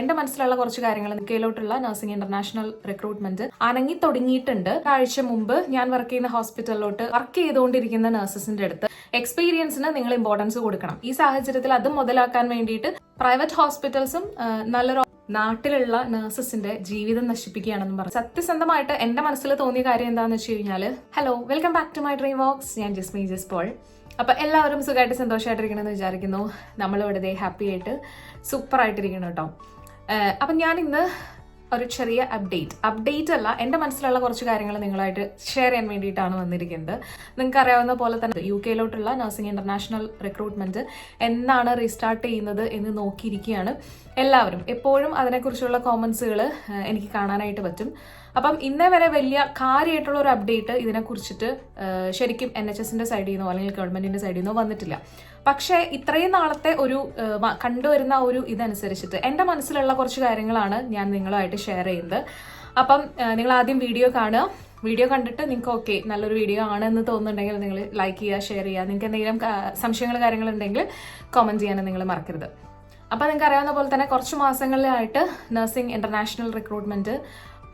എന്റെ മനസ്സിലുള്ള കുറച്ച് കാര്യങ്ങൾ നിക്കയിലോട്ടുള്ള നഴ്സിംഗ് ഇന്റർനാഷണൽ റിക്രൂട്ട്മെന്റ് അനങ്ങി തുടങ്ങിയിട്ടുണ്ട്. ആഴ്ച മുമ്പ് ഞാൻ വർക്ക് ചെയ്യുന്ന ഹോസ്പിറ്റലിലോട്ട് വർക്ക് ചെയ്തുകൊണ്ടിരിക്കുന്ന നഴ്സസിന്റെ അടുത്ത് എക്സ്പീരിയൻസിന് നിങ്ങൾ ഇമ്പോർട്ടൻസ് കൊടുക്കണം. ഈ സാഹചര്യത്തിൽ അത് മുതലാക്കാൻ വേണ്ടിയിട്ട് പ്രൈവറ്റ് ഹോസ്പിറ്റൽസും നല്ലൊരു നാട്ടിലുള്ള നഴ്സസിന്റെ ജീവിതം നശിപ്പിക്കുകയാണെന്ന് പറഞ്ഞു. സത്യസന്ധമായിട്ട് എന്റെ മനസ്സിൽ തോന്നിയ കാര്യം എന്താണെന്ന് വെച്ച് കഴിഞ്ഞാൽ hello welcome back to my dream vox. ഞാൻ ജസ്മി ജസ് പോൾ. അപ്പൊ എല്ലാവരും സുഖമായിട്ട് സന്തോഷമായിട്ടിരിക്കണമെന്ന് വിചാരിക്കുന്നു. നമ്മളിവിടെ ഹാപ്പി ആയിട്ട് സൂപ്പർ ആയിട്ടിരിക്കണം കേട്ടോ. അപ്പൊ ഞാൻ ഇന്ന് ഒരു ചെറിയ അപ്ഡേറ്റ് അപ്ഡേറ്റ് അല്ല എന്റെ മനസ്സിലുള്ള കുറച്ച് കാര്യങ്ങൾ നിങ്ങളായിട്ട് ഷെയർ ചെയ്യാൻ വേണ്ടിയിട്ടാണ് വന്നിരിക്കുന്നത്. നിങ്ങൾക്ക് അറിയാവുന്ന പോലെ തന്നെ യു കെയിലോട്ടുള്ള നഴ്സിംഗ് ഇന്റർനാഷണൽ റിക്രൂട്ട്മെന്റ് എന്നാണ് റീസ്റ്റാർട്ട് ചെയ്യുന്നത് എന്ന് നോക്കിയിരിക്കുകയാണ് എല്ലാവരും. എപ്പോഴും അതിനെക്കുറിച്ചുള്ള കോമൻസുകൾ എനിക്ക് കാണാനായിട്ട് പറ്റും. അപ്പം ഇന്നേ വരെ വലിയ കാര്യമായിട്ടുള്ള ഒരു അപ്ഡേറ്റ് ഇതിനെക്കുറിച്ചിട്ട് ശരിക്കും എൻ എച്ച് എസിന്റെ സൈഡിൽ നിന്നോ അല്ലെങ്കിൽ ഗവൺമെന്റിന്റെ സൈഡിൽ നിന്നോ വന്നിട്ടില്ല. പക്ഷേ ഇത്രയും നാളത്തെ ഒരു കണ്ടുവരുന്ന ഒരു ഇതനുസരിച്ചിട്ട് എന്റെ മനസ്സിലുള്ള കുറച്ച് കാര്യങ്ങളാണ് ഞാൻ നിങ്ങളുമായിട്ട് ഷെയർ ചെയ്യുന്നത്. അപ്പം നിങ്ങൾ ആദ്യം വീഡിയോ കാണുക. വീഡിയോ കണ്ടിട്ട് നിങ്ങൾക്ക് ഓക്കെ നല്ലൊരു വീഡിയോ ആണ് എന്ന് തോന്നുന്നുണ്ടെങ്കിൽ നിങ്ങൾ ലൈക്ക് ചെയ്യുക ഷെയർ ചെയ്യുക. നിങ്ങൾക്ക് എന്തെങ്കിലും സംശയങ്ങൾ കാര്യങ്ങളുണ്ടെങ്കിൽ കോമന്റ് ചെയ്യാനും നിങ്ങൾ മറക്കരുത്. അപ്പോൾ നിങ്ങൾക്ക് അറിയാവുന്ന പോലെ തന്നെ കുറച്ച് മാസങ്ങളിലായിട്ട് നഴ്സിംഗ് ഇന്റർനാഷണൽ റിക്രൂട്ട്മെന്റ്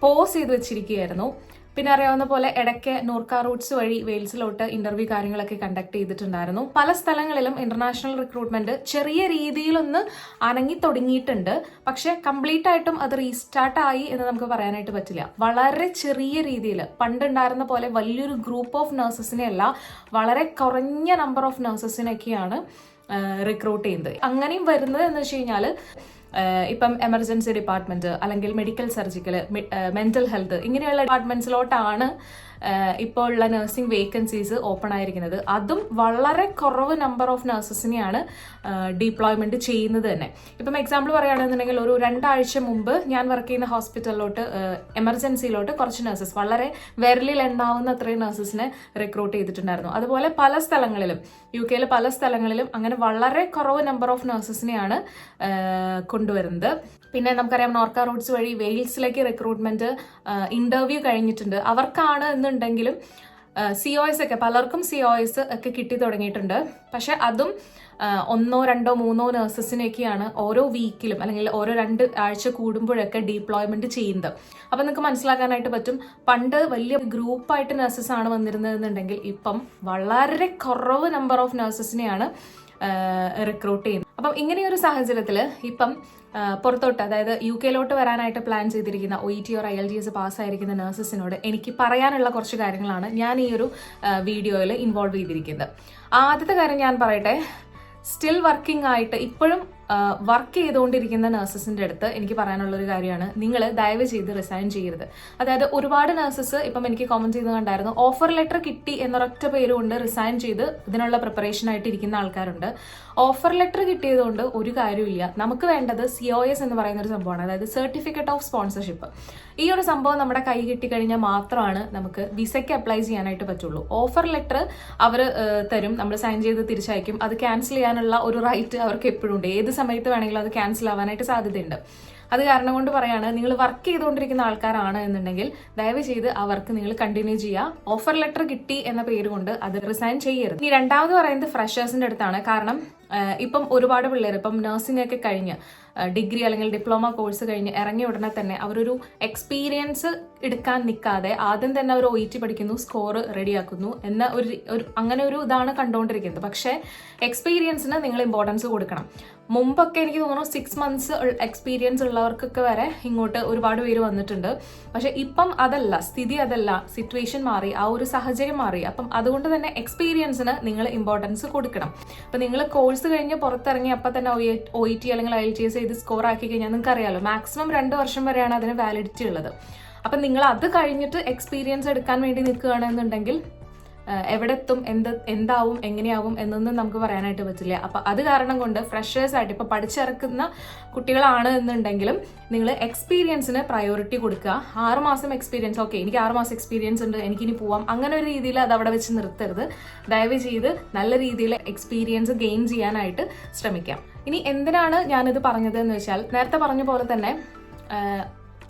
പോസ് ചെയ്ത് വെച്ചിരിക്കുകയായിരുന്നു. പിന്നെ അറിയാവുന്ന പോലെ ഇടയ്ക്ക് നൂർക്ക റൂട്ട്സ് വഴി വെയിൽസിലോട്ട് ഇന്റർവ്യൂ കാര്യങ്ങളൊക്കെ കണ്ടക്ട് ചെയ്തിട്ടുണ്ടായിരുന്നു. പല സ്ഥലങ്ങളിലും ഇന്റർനാഷണൽ റിക്രൂട്ട്മെന്റ് ചെറിയ രീതിയിലൊന്ന് അനങ്ങി തുടങ്ങിയിട്ടുണ്ട്. പക്ഷെ കംപ്ലീറ്റ് ആയിട്ടും അത് റീസ്റ്റാർട്ട് ആയി എന്ന് നമുക്ക് പറയാനായിട്ട് പറ്റില്ല. വളരെ ചെറിയ രീതിയിൽ പണ്ടുണ്ടായിരുന്ന പോലെ വലിയൊരു ഗ്രൂപ്പ് ഓഫ് നഴ്സസിനെ അല്ല വളരെ കുറഞ്ഞ നമ്പർ ഓഫ് നഴ്സസിനൊക്കെയാണ് റിക്രൂട്ട് ചെയ്യുന്നത്. അങ്ങനെയും വരുന്നത് എന്ന് വെച്ച് കഴിഞ്ഞാൽ ഇപ്പം എമർജൻസി ഡിപ്പാർട്ട്മെന്റ് അല്ലെങ്കിൽ മെഡിക്കൽ സർജിക്കൽ മെന്റൽ ഹെൽത്ത് ഇങ്ങനെയുള്ള ഡിപ്പാർട്ട്മെന്റ്സിലോട്ടാണ് ഇപ്പോൾ ഉള്ള നഴ്സിംഗ് വേക്കൻസീസ് ഓപ്പൺ ആയിരിക്കുന്നത്. അതും വളരെ കുറവ് നമ്പർ ഓഫ് നഴ്സസിനെയാണ് ഡിപ്ലോയ്മെന്റ് ചെയ്യുന്നത് തന്നെ. ഇപ്പം എക്സാമ്പിൾ പറയുകയാണെന്നുണ്ടെങ്കിൽ ഒരു രണ്ടാഴ്ച മുമ്പ് ഞാൻ വർക്ക് ചെയ്യുന്ന ഹോസ്പിറ്റലിലോട്ട് എമർജൻസിയിലോട്ട് കുറച്ച് നഴ്സസ് വളരെ വിരലിൽ എണ്ണാവുന്ന അത്രയും നഴ്സസിനെ റിക്രൂട്ട് ചെയ്തിട്ടുണ്ടായിരുന്നു. അതുപോലെ പല സ്ഥലങ്ങളിലും യു കെയിലെ പല സ്ഥലങ്ങളിലും അങ്ങനെ വളരെ കുറവ് നമ്പർ ഓഫ് നഴ്സസിനെയാണ് കൊണ്ടുവരുന്നത്. പിന്നെ നമുക്കറിയാം നോർക്ക റൂട്ട്സ് വഴി വെയിൽസിലേക്ക് റിക്രൂട്ട്മെന്റ് ഇന്റർവ്യൂ കഴിഞ്ഞിട്ടുണ്ട്. അവർക്കാണ് എന്നുണ്ടെങ്കിലും സി ഒ എസ് ഒക്കെ പലർക്കും സി ഒ എസ് ഒക്കെ കിട്ടി തുടങ്ങിയിട്ടുണ്ട്. പക്ഷെ അതും ഒന്നോ രണ്ടോ മൂന്നോ നഴ്സസിനെയൊക്കെയാണ് ഓരോ വീക്കിലും അല്ലെങ്കിൽ ഓരോ രണ്ട് ആഴ്ച കൂടുമ്പോഴൊക്കെ ഡീപ്ലോയ്മെന്റ് ചെയ്യുന്നത്. അപ്പം നിങ്ങൾക്ക് മനസ്സിലാക്കാനായിട്ട് പറ്റും പണ്ട് വലിയ ഗ്രൂപ്പായിട്ട് നഴ്സസ് ആണ് വന്നിരുന്നതെന്നുണ്ടെങ്കിൽ ഇപ്പം വളരെ കുറവ് നമ്പർ ഓഫ് നഴ്സസിനെയാണ് റിക്രൂട്ട് ചെയ്യുന്നത്. അപ്പം ഇങ്ങനെയൊരു സാഹചര്യത്തിൽ ഇപ്പം പുറത്തോട്ട് അതായത് യു കെയിലോട്ട് വരാനായിട്ട് പ്ലാൻ ചെയ്തിരിക്കുന്ന O E T or I E L T പാസ്സായിരിക്കുന്ന നഴ്സസിനോട് എനിക്ക് പറയാനുള്ള കുറച്ച് കാര്യങ്ങളാണ് ഞാൻ ഈ ഒരു വീഡിയോയിൽ ഇൻവോൾവ് ചെയ്തിരിക്കുന്നത്. ആദ്യത്തെ കാര്യം ഞാൻ പറയട്ടെ സ്റ്റിൽ വർക്കിംഗ് ആയിട്ട് ഇപ്പോഴും വർക്ക് ചെയ്തുകൊണ്ടിരിക്കുന്ന നഴ്സസിന്റെ അടുത്ത് എനിക്ക് പറയാനുള്ള ഒരു കാര്യമാണ്. നിങ്ങൾ ദയവ് ചെയ്ത് റിസൈൻ ചെയ്യരുത്. അതായത് ഒരുപാട് നഴ്സസ് ഇപ്പം എനിക്ക് കോമന്റ് ചെയ്ത് കണ്ടായിരുന്നു ഓഫർ ലെറ്റർ കിട്ടി എന്നൊരൊറ്റ പേര് കൊണ്ട് റിസൈൻ ചെയ്ത് ഇതിനുള്ള പ്രിപ്പറേഷൻ ആയിട്ട് ഇരിക്കുന്ന ആൾക്കാരുണ്ട്. ഓഫർ ലെറ്റർ കിട്ടിയതുകൊണ്ട് ഒരു കാര്യമില്ല നമുക്ക് വേണ്ടത് സി ഒ എസ് എന്ന് പറയുന്ന ഒരു സംഭവമാണ്. അതായത് സർട്ടിഫിക്കറ്റ് ഓഫ് സ്പോൺസർഷിപ്പ് ഈ ഒരു സംഭവം നമ്മുടെ കൈ കിട്ടിക്കഴിഞ്ഞാൽ മാത്രമാണ് നമുക്ക് വിസയ്ക്ക് അപ്ലൈ ചെയ്യാനായിട്ട് പറ്റുള്ളൂ. ഓഫർ ലെറ്റർ അവർ തരും. നമ്മൾ സൈൻ ചെയ്ത് തിരിച്ചയക്കും. അത് ക്യാൻസൽ ചെയ്യാനുള്ള ഒരു റൈറ്റ് അവർക്ക് എപ്പോഴും ഉണ്ട്. ഏത് സമയത്ത് വേണമെങ്കിലും അത് ക്യാൻസൽ ആവാനായിട്ട് സാധ്യതയുണ്ട്. അത് കാരണം കൊണ്ട് പറയാണ് നിങ്ങൾ വർക്ക് ചെയ്തുകൊണ്ടിരിക്കുന്ന ആൾക്കാരാണ് എന്നുണ്ടെങ്കിൽ ദയവ് ചെയ്ത് ആ വർക്ക് നിങ്ങൾ കണ്ടിന്യൂ ചെയ്യുക. ഓഫർ ലെറ്റർ കിട്ടി എന്ന പേര് കൊണ്ട് അത് റിസൈൻ ചെയ്യരുത്. ഇനി രണ്ടാമത് പറയുന്നത് ഫ്രഷേഴ്സിന്റെ അടുത്താണ്. കാരണം ഇപ്പം ഒരുപാട് പിള്ളേർ ഇപ്പം നഴ്സിംഗ് ഒക്കെ കഴിഞ്ഞ് ഡിഗ്രി അല്ലെങ്കിൽ ഡിപ്ലോമ കോഴ്സ് കഴിഞ്ഞ് ഇറങ്ങിയ ഉടനെ തന്നെ അവരൊരു എക്സ്പീരിയൻസ് എടുക്കാൻ നിൽക്കാതെ ആദ്യം തന്നെ അവർ ഒ ഇ ടി പഠിക്കുന്നു സ്കോർ റെഡിയാക്കുന്നു എന്ന ഒരു ഒരു അങ്ങനെ ഒരു ഇതാണ് കണ്ടുകൊണ്ടിരിക്കുന്നത്. പക്ഷേ എക്സ്പീരിയൻസിന് നിങ്ങൾ ഇമ്പോർട്ടൻസ് കൊടുക്കണം. മുമ്പൊക്കെ എനിക്ക് തോന്നുന്നു സിക്സ് മന്ത്സ് എക്സ്പീരിയൻസ് ഉള്ളവർക്കൊക്കെ വരെ ഇങ്ങോട്ട് ഒരുപാട് പേര് വന്നിട്ടുണ്ട്. പക്ഷെ ഇപ്പം അതല്ല സ്ഥിതി അതല്ല സിറ്റുവേഷൻ മാറി ആ ഒരു സാഹചര്യം മാറി. അപ്പം അതുകൊണ്ട് തന്നെ എക്സ്പീരിയൻസിന് നിങ്ങൾ ഇമ്പോർട്ടൻസ് കൊടുക്കണം. അപ്പം നിങ്ങൾ കോഴ്സ് കഴിഞ്ഞ് പുറത്തിറങ്ങി അപ്പം തന്നെ ഒ ഇ ടി അല്ലെങ്കിൽ I E L T S score ആക്കി കഴിഞ്ഞാൽ നിങ്ങൾക്ക് അറിയാമല്ലോ മാക്സിമം രണ്ട് വർഷം വരെയാണ് അതിന് വാലിഡിറ്റി ഉള്ളത്. അപ്പം നിങ്ങൾ അത് കഴിഞ്ഞിട്ട് എക്സ്പീരിയൻസ് എടുക്കാൻ വേണ്ടി നിൽക്കുകയാണെന്നുണ്ടെങ്കിൽ എവിടെ എത്തും എന്ത് എന്താവും എങ്ങനെയാവും എന്നൊന്നും നമുക്ക് പറയാനായിട്ട് പറ്റില്ല. അപ്പൊ അത് കാരണം കൊണ്ട് ഫ്രഷേഴ്സ് ആയിട്ട് ഇപ്പൊ പഠിച്ചിറക്കുന്ന കുട്ടികളാണ് എന്നുണ്ടെങ്കിലും നിങ്ങൾ എക്സ്പീരിയൻസിന് പ്രയോറിറ്റി കൊടുക്കുക. ആറുമാസം എക്സ്പീരിയൻസ് ഓക്കെ എനിക്ക് ആറുമാസം എക്സ്പീരിയൻസ് ഉണ്ട് എനിക്കിനി പോവാം. അങ്ങനെ ഒരു രീതിയിൽ അത് അവിടെ വെച്ച് നിർത്തരുത്. ദയവ് ചെയ്ത് നല്ല രീതിയിൽ എക്സ്പീരിയൻസ് ഗെയിൻ ചെയ്യാനായിട്ട് ശ്രമിക്കാം. ഇനി എന്തിനാണ് ഞാനിത് പറഞ്ഞത് എന്ന് വെച്ചാൽ നേരത്തെ പറഞ്ഞ പോലെ തന്നെ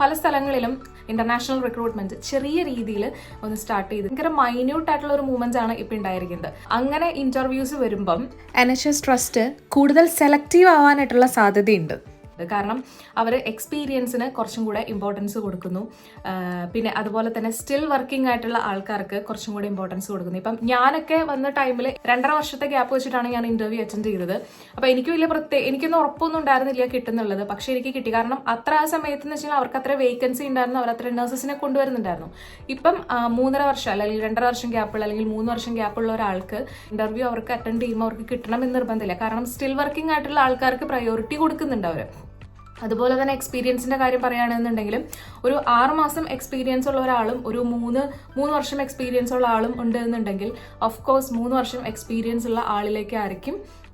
പല സ്ഥലങ്ങളിലും ഇന്റർനാഷണൽ റിക്രൂട്ട്മെന്റ് ചെറിയ രീതിയിൽ ഒന്ന് സ്റ്റാർട്ട് ചെയ്ത് ഭയങ്കര മൈന്യൂട്ട് ആയിട്ടുള്ള ഒരു മൂവ്മെന്റ് ആണ് ഇപ്പൊ ഉണ്ടായിരിക്കുന്നത് അങ്ങനെ ഇന്റർവ്യൂസ് വരുമ്പം എൻ എച്ച് എസ് ട്രസ്റ്റ് കൂടുതൽ സെലക്റ്റീവ് ആവാനായിട്ടുള്ള സാധ്യതയുണ്ട്. കാരണം അവർ എക്സ്പീരിയൻസിന് കുറച്ചും കൂടെ ഇമ്പോർട്ടൻസ് കൊടുക്കുന്നു. പിന്നെ അതുപോലെ തന്നെ സ്റ്റിൽ വർക്കിംഗ് ആയിട്ടുള്ള ആൾക്കാർക്ക് കുറച്ചും കൂടെ ഇമ്പോർട്ടൻസ് കൊടുക്കുന്നു. ഇപ്പം ഞാനൊക്കെ വന്ന ടൈമിൽ രണ്ടര വർഷത്തെ ഗ്യാപ്പ് വെച്ചിട്ടാണ് ഞാൻ ഇന്റർവ്യൂ അറ്റൻഡ് ചെയ്തത്. അപ്പോൾ എനിക്ക് വലിയ പ്രത്യേക എനിക്കൊന്നും ഉറപ്പൊന്നും ഉണ്ടായിരുന്നില്ല കിട്ടുന്നുള്ളത്. പക്ഷേ എനിക്ക് കിട്ടി. കാരണം അത്ര ആ സമയത്ത് എന്ന് വെച്ചാൽ അവർക്ക് അത്ര വേക്കൻസി ഉണ്ടായിരുന്നു. അവർ അത്ര നഴ്സസിനെ കൊണ്ടുവരുന്നുണ്ടായിരുന്നു. ഇപ്പം മൂന്നര വർഷം അല്ലെങ്കിൽ രണ്ടര വർഷം ഗ്യാപ്പുള്ള അല്ലെങ്കിൽ മൂന്ന് വർഷം ഗ്യാപ്പുള്ള ഒരാൾക്ക് ഇന്റർവ്യൂ അവർക്ക് അറ്റൻഡ് ചെയ്യുമ്പോൾ അവർക്ക് കിട്ടണം എന്ന് നിർബന്ധമില്ല. കാരണം സ്റ്റിൽ വർക്കിംഗ് ആയിട്ടുള്ള ആൾക്കാർക്ക് പ്രയോറിറ്റി കൊടുക്കുന്നുണ്ട് അവർ അതുപോലെ തന്നെ എക്സ്പീരിയൻസിന്റെ കാര്യം പറയുകയാണെന്നുണ്ടെങ്കിലും ഒരു ആറുമാസം എക്സ്പീരിയൻസ് ഉള്ള ഒരാളും ഒരു മൂന്ന് മൂന്ന് വർഷം എക്സ്പീരിയൻസ് ഉള്ള ആളും ഉണ്ട് എന്നുണ്ടെങ്കിൽ ഓഫ് കോഴ്സ് മൂന്ന് വർഷം എക്സ്പീരിയൻസ് ഉള്ള ആളിലേക്കായിരിക്കും ആഹ്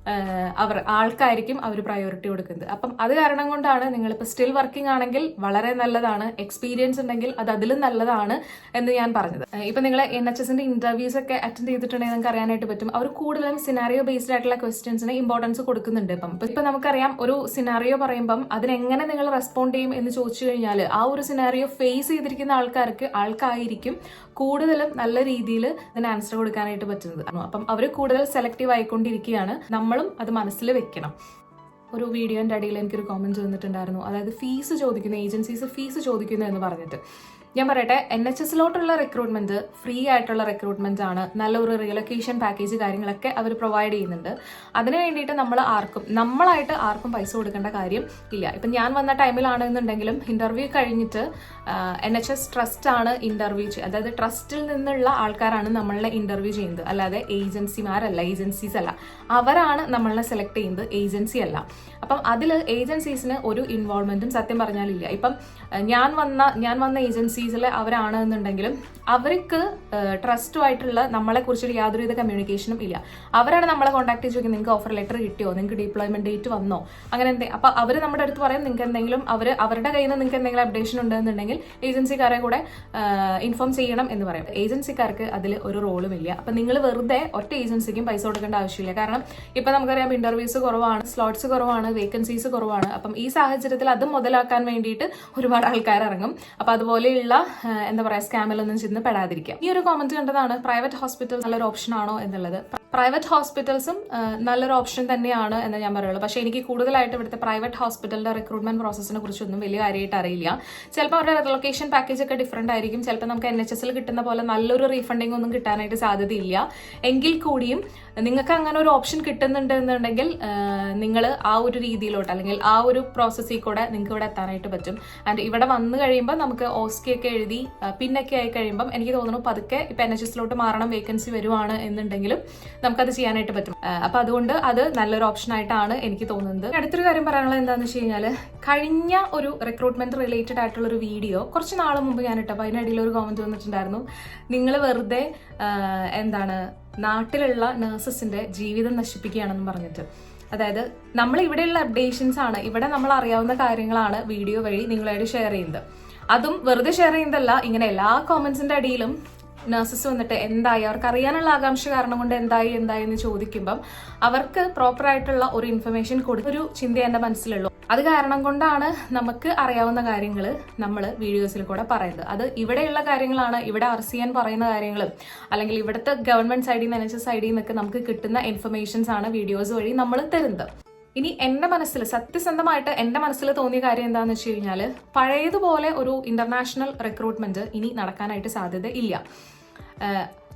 അവർ ആൾക്കായിരിക്കും അവർ പ്രയോറിറ്റി കൊടുക്കുന്നത്. അപ്പം അത് കാരണം കൊണ്ടാണ് നിങ്ങളിപ്പോൾ സ്റ്റിൽ വർക്കിംഗ് ആണെങ്കിൽ വളരെ നല്ലതാണ് എക്സ്പീരിയൻസ് ഉണ്ടെങ്കിൽ അത് അതിലും നല്ലതാണ് എന്ന് ഞാൻ പറഞ്ഞത്. ഇപ്പം നിങ്ങൾ എൻ എച്ച് എസിന്റെ ഇന്റർവ്യൂസ് ഒക്കെ അറ്റൻഡ് ചെയ്തിട്ടുണ്ടെങ്കിൽ നിങ്ങൾക്ക് അറിയാനായിട്ട് പറ്റും. അവർ കൂടുതലും സിനാറിയോ ബേസ്ഡ് ആയിട്ടുള്ള ക്വസ്റ്റ്യൻസിന് ഇമ്പോർട്ടൻസ് കൊടുക്കുന്നുണ്ട് ഇപ്പം. ഇപ്പം നമുക്കറിയാം ഒരു സിനാറിയോ പറയുമ്പം അതിനെങ്ങനെ നിങ്ങൾ റെസ്പോണ്ട് ചെയ്യും എന്ന് ചോദിച്ചു കഴിഞ്ഞാൽ ആ ഒരു സിനാറിയോ ഫേസ് ചെയ്തിരിക്കുന്ന ആൾക്കാർക്ക് ആൾക്കായിരിക്കും കൂടുതലും നല്ല രീതിയിൽ അതിന് ആൻസർ കൊടുക്കാനായിട്ട് പറ്റുന്നത്. അപ്പം അവർ കൂടുതൽ സെലക്റ്റീവ് ആയിക്കൊണ്ടിരിക്കുകയാണ്. നമ്മളും അത് മനസ്സിൽ വെക്കണം. ഒരു വീഡിയോന്റെ അടിയിൽ എനിക്കൊരു കോമന്റ് വന്നിട്ടുണ്ടായിരുന്നു. അതായത് ഫീസ് ചോദിക്കുന്ന ഏജൻസീസ് ഫീസ് ചോദിക്കുന്നു എന്ന് പറഞ്ഞിട്ട്. ഞാൻ പറയട്ടെ എൻ എച്ച് എസിലോട്ടുള്ള റിക്രൂട്ട്മെന്റ് ഫ്രീ ആയിട്ടുള്ള റിക്രൂട്ട്മെന്റ് ആണ്. നല്ലൊരു റിലൊക്കേഷൻ പാക്കേജ് കാര്യങ്ങളൊക്കെ അവർ പ്രൊവൈഡ് ചെയ്യുന്നുണ്ട്. അതിന് വേണ്ടിയിട്ട് നമ്മൾ ആർക്കും നമ്മളായിട്ട് ആർക്കും പൈസ കൊടുക്കേണ്ട കാര്യം ഇല്ല. ഇപ്പം ഞാൻ വന്ന ടൈമിലാണെന്നുണ്ടെങ്കിലും ഇന്റർവ്യൂ കഴിഞ്ഞിട്ട് എൻ എച്ച് എസ് ട്രസ്റ്റ് ആണ് ഇന്റർവ്യൂ അതായത് ട്രസ്റ്റിൽ നിന്നുള്ള ആൾക്കാരാണ് നമ്മളെ ഇന്റർവ്യൂ ചെയ്യുന്നത്. അല്ലാതെ ഏജൻസിമാരല്ല ഏജൻസീസ് അല്ല. അവരാണ് നമ്മളെ സെലക്ട് ചെയ്യുന്നത് ഏജൻസി അല്ല. അപ്പം അതിൽ ഏജൻസീസിന് ഒരു ഇൻവോൾവ്മെന്റും സത്യം പറഞ്ഞാലില്ല. ഇപ്പം ഞാൻ വന്ന ഞാൻ വന്ന ഏജൻസീസിൽ അവരാണ് എന്നുണ്ടെങ്കിലും അവർക്ക് ട്രസ്റ്റുമായിട്ടുള്ള നമ്മളെ കുറിച്ചൊരു യാതൊരുവിധ കമ്മ്യൂണിക്കേഷനും ഇല്ല. അവരാണ് നമ്മളെ കോൺടാക്ട് ചെയ്ത് ചോദിക്കുന്നത് നിങ്ങൾക്ക് ഓഫർ ലെറ്റർ കിട്ടിയോ? നിങ്ങൾക്ക് ഡിപ്ലോയ്മെന്റ് ഡേറ്റ് വന്നോ? അങ്ങനെ എന്തെ അപ്പൊ അവർ നമ്മുടെ അടുത്ത് പറയും നിങ്ങൾക്ക് എന്തെങ്കിലും അവർ അവരുടെ കയ്യിൽ നിന്ന് നിങ്ങൾക്ക് എന്തെങ്കിലും അപ്ഡേഷൻ ഉണ്ടെന്നുണ്ടെങ്കിൽ ഏജൻസിക്കാരെ കൂടെ ഇൻഫോം ചെയ്യണം എന്ന് പറയും. ഏജൻസിക്കാർക്ക് അതിൽ ഒരു റോളും ഇല്ല. അപ്പൊ നിങ്ങൾ വെറുതെ ഒറ്റ ഏജൻസിക്കും പൈസ കൊടുക്കേണ്ട ആവശ്യമില്ല. കാരണം ഇപ്പൊ നമുക്കറിയാം ഇന്റർവ്യൂസ് കുറവാണ് സ്ലോട്ട്സ് കുറവാണ് വേക്കൻസീസ് കുറവാണ്. അപ്പം ഈ സാഹചര്യത്തിൽ അത് മുതലാക്കാൻ വേണ്ടിയിട്ട് ഒരുപാട് ആൾക്കാർ ഇറങ്ങും. അപ്പൊ അതുപോലെയുള്ള ആ, എന്താ പറയാ സ്കാമിലൊന്നും ചെന്ന് പെടാതിരിക്കാം. ഈ ഒരു കോമന്റ് കണ്ടതാണ് പ്രൈവറ്റ് ഹോസ്പിറ്റൽ നല്ലൊരു ഓപ്ഷൻ ആണോ എന്നുള്ളത്. പ്രൈവറ്റ് ഹോസ്പിറ്റൽസും നല്ലൊരു ഓപ്ഷൻ തന്നെയാണ് എന്ന് ഞാൻ പറയുള്ളൂ. പക്ഷേ എനിക്ക് കൂടുതലായിട്ട് ഇവിടുത്തെ പ്രൈവറ്റ് ഹോസ്പിറ്റലിന്റെ റിക്രൂട്ട്മെന്റ് പ്രോസസ്സിനെ കുറിച്ചൊന്നും വലിയ കാര്യമായിട്ട് അറിയില്ല. ചിലപ്പോൾ അവരുടെ റിലൊക്കേഷൻ പാക്കേജ് ഒക്കെ ഡിഫറെന്റ് ആയിരിക്കും. ചിലപ്പോൾ നമുക്ക് എൻ എച്ച് എസിൽ കിട്ടുന്ന പോലെ നല്ലൊരു റീഫണ്ടിങ് ഒന്നും കിട്ടാനായിട്ട് സാധ്യതയില്ല. എങ്കിൽ കൂടിയും നിങ്ങൾക്ക് അങ്ങനെ ഒരു ഓപ്ഷൻ കിട്ടുന്നുണ്ട് എന്നുണ്ടെങ്കിൽ നിങ്ങൾ ആ ഒരു രീതിയിലോട്ട് അല്ലെങ്കിൽ ആ ഒരു പ്രോസസ്സിൽ കൂടെ നിങ്ങൾക്ക് ഇവിടെ എത്താനായിട്ട് പറ്റും. ആൻഡ് ഇവിടെ വന്നു കഴിയുമ്പോൾ നമുക്ക് ഓസ്കി ഒക്കെ എഴുതി പിന്നൊക്കെ ആയി കഴിയുമ്പം എനിക്ക് തോന്നുന്നു പതുക്കെ ഇപ്പം എൻ എച്ച് എസിലോട്ട് മാറണം വേക്കൻസി വരുവാണ് എന്നുണ്ടെങ്കിലും നമുക്കത് ചെയ്യാനായിട്ട് പറ്റും. അപ്പോൾ അപ്പൊ അതുകൊണ്ട് അത് നല്ലൊരു ഓപ്ഷൻ ആയിട്ടാണ് എനിക്ക് തോന്നുന്നത്. അടുത്തൊരു കാര്യം പറയാനുള്ളത് എന്താണെന്ന് വെച്ച് കഴിഞ്ഞാൽ കഴിഞ്ഞ ഒരു റിക്രൂട്ട്മെന്റ് റിലേറ്റഡ് ആയിട്ടുള്ള ഒരു വീഡിയോ കുറച്ച് നാൾ മുമ്പ് ഞാൻ ഇട്ടപ്പോൾ അതിനിടയിൽ ഒരു കോമന്റ് വന്നിട്ടുണ്ടായിരുന്നു. നിങ്ങൾ വെറുതെ എന്താണ് നാട്ടിലുള്ള നഴ്സസിന്റെ ജീവിതം നശിപ്പിക്കുകയാണെന്ന് പറഞ്ഞിട്ട്. അതായത് നമ്മൾ ഇവിടെയുള്ള അപ്ഡേഷൻസ് ആണ് ഇവിടെ നമ്മൾ അറിയാവുന്ന കാര്യങ്ങളാണ് വീഡിയോ വഴി നിങ്ങളായിട്ട് ഷെയർ ചെയ്യുന്നത്. അതും വെറുതെ ഷെയർ ചെയ്യുന്നതല്ല ഇങ്ങനെ എല്ലാ കോമന്റ്സിന്റെ അടിയിലും നഴ്സസ് വന്നിട്ട് എന്തായി? അവർക്ക് അറിയാനുള്ള ആകാംക്ഷ കാരണം കൊണ്ട് എന്തായി എന്തായി എന്ന് ചോദിക്കുമ്പം അവർക്ക് പ്രോപ്പർ ആയിട്ടുള്ള ഒരു ഇൻഫർമേഷൻ കൊടുത്തൊരു ചിന്ത എന്റെ മനസ്സിലുള്ളൂ. അത് കാരണം കൊണ്ടാണ് നമുക്ക് അറിയാവുന്ന കാര്യങ്ങൾ നമ്മൾ വീഡിയോസിൽ കൂടെ പറയുന്നത്. അത് ഇവിടെയുള്ള കാര്യങ്ങളാണ് ഇവിടെ ആർ സി എൻ പറയുന്ന കാര്യങ്ങളും അല്ലെങ്കിൽ ഇവിടുത്തെ ഗവൺമെന്റ് സൈഡിൽ നിന്ന് എൻ എച്ച് എസ് സൈഡിൽ നിന്നൊക്കെ നമുക്ക് കിട്ടുന്ന ഇൻഫർമേഷൻസ് ആണ് വീഡിയോസ് വഴി നമ്മൾ തരുന്നത്. ഇനി എന്റെ മനസ്സിൽ സത്യസന്ധമായിട്ട് എന്റെ മനസ്സിൽ തോന്നിയ കാര്യം എന്താണെന്ന് വെച്ച് കഴിഞ്ഞാൽ പഴയതുപോലെ ഒരു ഇന്റർനാഷണൽ റിക്രൂട്ട്മെന്റ് ഇനി നടക്കാനായിട്ട് സാധ്യത ഇല്ല.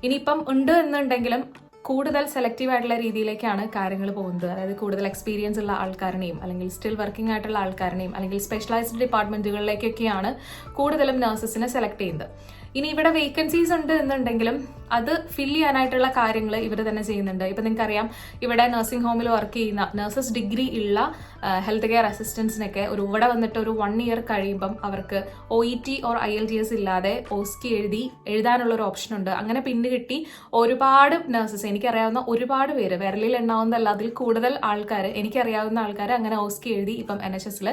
ഇനിയിപ്പം ഉണ്ട് എന്നുണ്ടെങ്കിലും കൂടുതൽ സെലക്റ്റീവ് ആയിട്ടുള്ള രീതിയിലേക്കാണ് കാര്യങ്ങൾ പോകുന്നത്. അതായത് കൂടുതൽ എക്സ്പീരിയൻസ് ഉള്ള ആൾക്കാരനെയും അല്ലെങ്കിൽ സ്റ്റിൽ വർക്കിംഗ് ആയിട്ടുള്ള ആൾക്കാരനെയും അല്ലെങ്കിൽ സ്പെഷ്യലൈസ്ഡ് ഡിപ്പാർട്ട്മെന്റുകളിലേക്കൊക്കെയാണ് കൂടുതലും നഴ്സസിനെ സെലക്ട് ചെയ്യുന്നത്. ഇനി ഇവിടെ വേക്കൻസീസ് ഉണ്ട് എന്നുണ്ടെങ്കിലും അത് ഫില്ല് ചെയ്യാനായിട്ടുള്ള കാര്യങ്ങൾ ഇവർ തന്നെ ചെയ്യുന്നുണ്ട്. ഇപ്പം നിങ്ങൾക്കറിയാം ഇവിടെ നഴ്സിംഗ് ഹോമിൽ വർക്ക് ചെയ്യുന്ന നഴ്സസ് ഡിഗ്രി ഉള്ള ഹെൽത്ത് കെയർ അസിസ്റ്റൻസിനൊക്കെ ഒരു ഇവിടെ വന്നിട്ട് ഒരു വൺ ഇയർ കഴിയുമ്പം അവർക്ക് O E T or I E L T ഇല്ലാതെ ഓസ്കി എഴുതി എഴുതാനുള്ള ഒരു ഓപ്ഷൻ ഉണ്ട്. അങ്ങനെ പിന്ന് കിട്ടി ഒരുപാട് നഴ്സസ് എനിക്കറിയാവുന്ന ഒരുപാട് പേര് വിരലിൽ എണ്ണാവുന്നതല്ല അതിൽ കൂടുതൽ ആൾക്കാർ എനിക്കറിയാവുന്ന ആൾക്കാർ അങ്ങനെ ഓസ്കി എഴുതി ഇപ്പം എൻ എച്ച് എസിൽ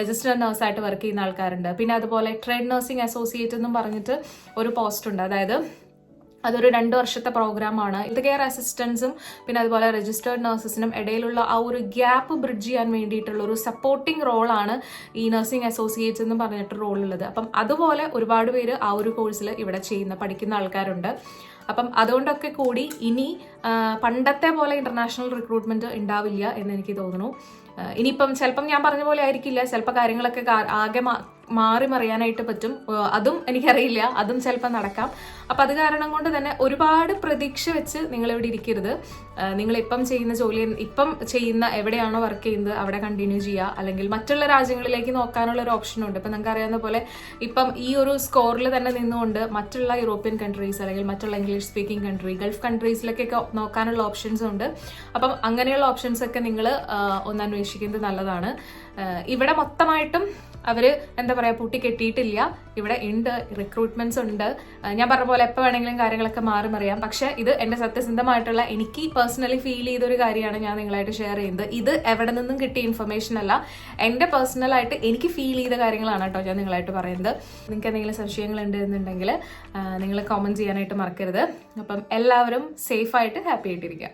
രജിസ്റ്റർഡ് നഴ്സായിട്ട് വർക്ക് ചെയ്യുന്ന ആൾക്കാരുണ്ട്. പിന്നെ അതുപോലെ ട്രേഡ് നഴ്സിംഗ് അസോസിയേറ്റ് എന്നും പറഞ്ഞിട്ട് ഒരു പോസ്റ്റ് ഉണ്ട്. അതായത് അതൊരു രണ്ട് വർഷത്തെ പ്രോഗ്രാമാണ് ഹെൽത്ത് കെയർ അസിസ്റ്റൻസും പിന്നെ അതുപോലെ രജിസ്റ്റേർഡ് നഴ്സസിനും ഇടയിലുള്ള ആ ഒരു ഗ്യാപ്പ് ബ്രിഡ്ജ് ചെയ്യാൻ വേണ്ടിയിട്ടുള്ള ഒരു സപ്പോർട്ടിംഗ് റോളാണ് ഈ നഴ്സിംഗ് അസോസിയേറ്റ്സ് എന്ന് പറഞ്ഞിട്ട് റോൾ ഉള്ളത്. അപ്പം അതുപോലെ ഒരുപാട് പേര് ആ ഒരു കോഴ്സിൽ ഇവിടെ ചെയ്യുന്ന പഠിക്കുന്ന ആൾക്കാരുണ്ട്. അപ്പം അതുകൊണ്ടൊക്കെ കൂടി ഇനി പണ്ടത്തെ പോലെ ഇന്റർനാഷണൽ റിക്രൂട്ട്മെന്റ് ഉണ്ടാവില്ല എന്ന് എനിക്ക് തോന്നുന്നു. ഇനിയിപ്പം ചിലപ്പം ഞാൻ പറഞ്ഞ പോലെ ആയിരിക്കില്ല. ചിലപ്പോൾ കാര്യങ്ങളൊക്കെ ആകെ മാറി മറിയാനായിട്ട് പറ്റും. അതും എനിക്കറിയില്ല. അതും ചിലപ്പോൾ നടക്കാം. അപ്പം അത് കാരണം കൊണ്ട് തന്നെ ഒരുപാട് പ്രതീക്ഷ വെച്ച് നിങ്ങൾ ഇവിടെ ഇരിക്കരുത് നിങ്ങളിപ്പം ചെയ്യുന്ന ജോലി ഇപ്പം ചെയ്യുന്ന എവിടെയാണോ വർക്ക് ചെയ്യുന്നത് അവിടെ കണ്ടിന്യൂ ചെയ്യുക. അല്ലെങ്കിൽ മറ്റുള്ള രാജ്യങ്ങളിലേക്ക് നോക്കാനുള്ള ഒരു ഓപ്ഷനുണ്ട് ഇപ്പം നിങ്ങൾക്ക് അറിയാവുന്ന പോലെ ഇപ്പം ഈ ഒരു സ്കോറിൽ തന്നെ നിന്നുകൊണ്ട് മറ്റുള്ള യൂറോപ്യൻ കൺട്രീസ് അല്ലെങ്കിൽ മറ്റുള്ള ഇംഗ്ലീഷ് സ്പീക്കിംഗ് കൺട്രി ഗൾഫ് കൺട്രീസിലേക്കൊക്കെ നോക്കാനുള്ള ഓപ്ഷൻസ് ഉണ്ട്. അപ്പം അങ്ങനെയുള്ള ഓപ്ഷൻസ് ഒക്കെ നിങ്ങൾ ഒന്ന് അന്വേഷിക്കുന്നത് നല്ലതാണ്. ഇവിടെ മൊത്തമായിട്ടും അവർ എന്താ പറയുക പൂട്ടി കെട്ടിയിട്ടില്ല. ഇവിടെ ഉണ്ട് റിക്രൂട്ട്മെന്റ്സ് ഉണ്ട്. ഞാൻ പറഞ്ഞ പോലെ എപ്പോൾ വേണമെങ്കിലും കാര്യങ്ങളൊക്കെ മാറി മറിയാം പക്ഷേ ഇത് എന്റെ സത്യസന്ധമായിട്ടുള്ള എനിക്ക് പേഴ്സണലി ഫീൽ ചെയ്തൊരു കാര്യമാണ് ഞാൻ നിങ്ങളായിട്ട് ഷെയർ ചെയ്യുന്നത്. ഇത് എവിടെ നിന്നും കിട്ടിയ ഇൻഫർമേഷൻ അല്ല. എന്റെ പേഴ്സണലായിട്ട് എനിക്ക് ഫീൽ ചെയ്ത കാര്യങ്ങളാണ് കേട്ടോ ഞാൻ നിങ്ങളായിട്ട് പറയുന്നത്. നിങ്ങൾക്ക് എന്തെങ്കിലും സംശയങ്ങൾ ഉണ്ട് എന്നുണ്ടെങ്കിൽ നിങ്ങൾ കോമന്റ് ചെയ്യാനായിട്ട് മറക്കരുത്. അപ്പം എല്ലാവരും സേഫായിട്ട് ഹാപ്പി ആയിട്ടിരിക്കുക.